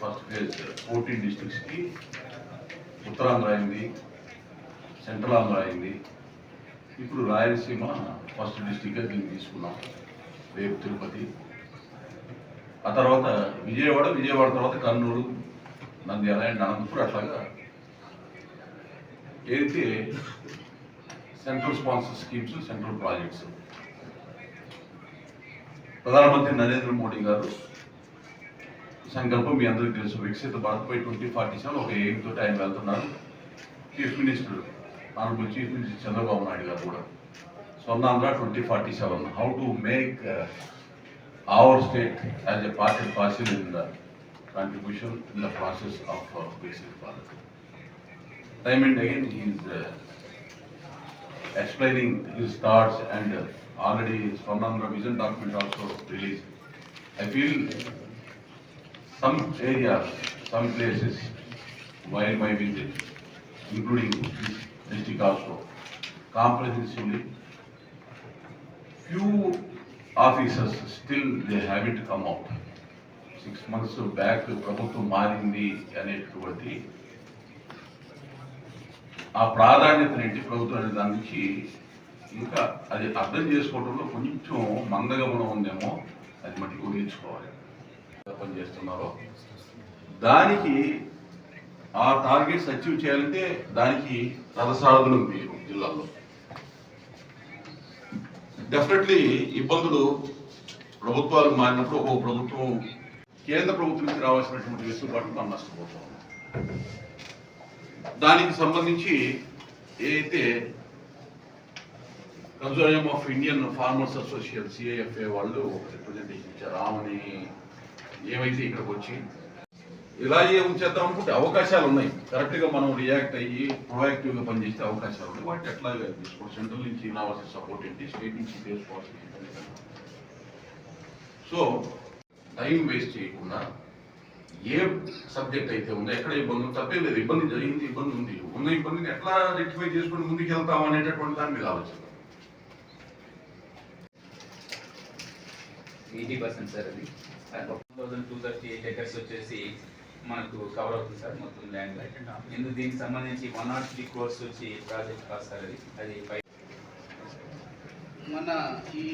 First phase fourteen డిస్ట్రిక్ట్స్కి ఉత్తరాంధ్ర అయింది central Andhra అయింది. ఇప్పుడు రాయలసీమ ఫస్ట్ డిస్టిక్గా దీన్ని తీసుకున్నాం. రేపు తిరుపతి. ఆ తర్వాత విజయవాడ విజయవాడ తర్వాత కర్నూలు నంద్యాల అండ్ అనంతపురం అట్లాగా ఏదైతే central sponsor schemes central projects. ప్రధానమంత్రి నరేంద్ర మోడీ గారు సంకల్పం మీ అందరికీ తెలుసు. వికసిత భారత్ పై ట్వంటీ ఫార్టీ సెవెన్ ఒక ఎయిమ్ తోటి ఆయన వెళ్తున్నారు. Chief minister honourable chief minister Chandrababu Naidu garu కూడా. Sonandra 2047, how to make uh, our state as a part and parcel in the contribution in the process of uh, basic policy. Time and again he is uh, explaining his thoughts and already, already Swarnandra vision document also released. I feel some areas, some places while my visit, including this district also, comprehensively few officers still the habit come out six months back ప్రభుత్వం మారింది అనేటువంటి ఆ ప్రాధాన్యతను ఏంటి ప్రభుత్వం అనే దాని నుంచి ఇంకా అది అర్థం చేసుకోవడంలో కొంచెం మందగమనం ఉందేమో అది మట్టి ఊహించుకోవాలి పనిచేస్తున్నారో దానికి ఆ టార్గెట్స్ అచీవ్ చేయాలంటే దానికి రథసారథులు మీరు జిల్లాలో. డెఫినెట్లీ ఇబ్బందులు ప్రభుత్వాలు మారినప్పుడు ఒక్కొక్క ప్రభుత్వం కేంద్ర ప్రభుత్వం నుంచి రావాల్సినటువంటి వెసులుబాటు మనం నష్టపోతాం. దానికి సంబంధించి ఏదైతే consortium of Indian farmers association CIFA వాళ్ళు రిప్రజెంటేషన్ ఇచ్చారు. ఆమెని ఏమైతే ఇక్కడికి వచ్చి ఇలాగే ఉంచేద్దాం అనుకుంటే అవకాశాలు ఉన్నాయి కరెక్ట్గా మనం రియాక్ట్ అయ్యి ప్రొయాక్టివ్గా పనిచేసే అవకాశాలు ఉన్నాయి. వాటి ఎట్లాగా తీసుకోవాలి? సెంట్రల్ నుంచి రావాల్సిన సపోర్ట్ ఏంటి? స్టేట్ నుంచి తీసుకోవాల్సిన ఏంటి? సో టైం వేస్ట్ చేయకుండా ఏ సబ్జెక్ట్ అయితే ఉందో ఎక్కడ ఇబ్బంది ఉందో తప్పేం లేదు. ఇబ్బంది జరిగింది ఇబ్బంది ఉంది. ఉన్న ఇబ్బందిని ఎట్లా రెక్టిఫై చేసుకుని ముందుకు వెళ్తాం అనేటటువంటి దాని మీద ఆలోచన. ఎయిటీ పర్సెంట్ సార్ అది. టూ థర్టీ ఎయిట్ ఎకర్స్ వచ్చేసి మనకు కవర్ అవుతుంది సార్ మొత్తం ల్యాండ్ ఎందుకు దీనికి సంబంధించి వన్ నాట్ త్రీ కోర్స్ వచ్చి ప్రాజెక్ట్ కాదు సార్ అది? అది ఫైవ్ మన ఈ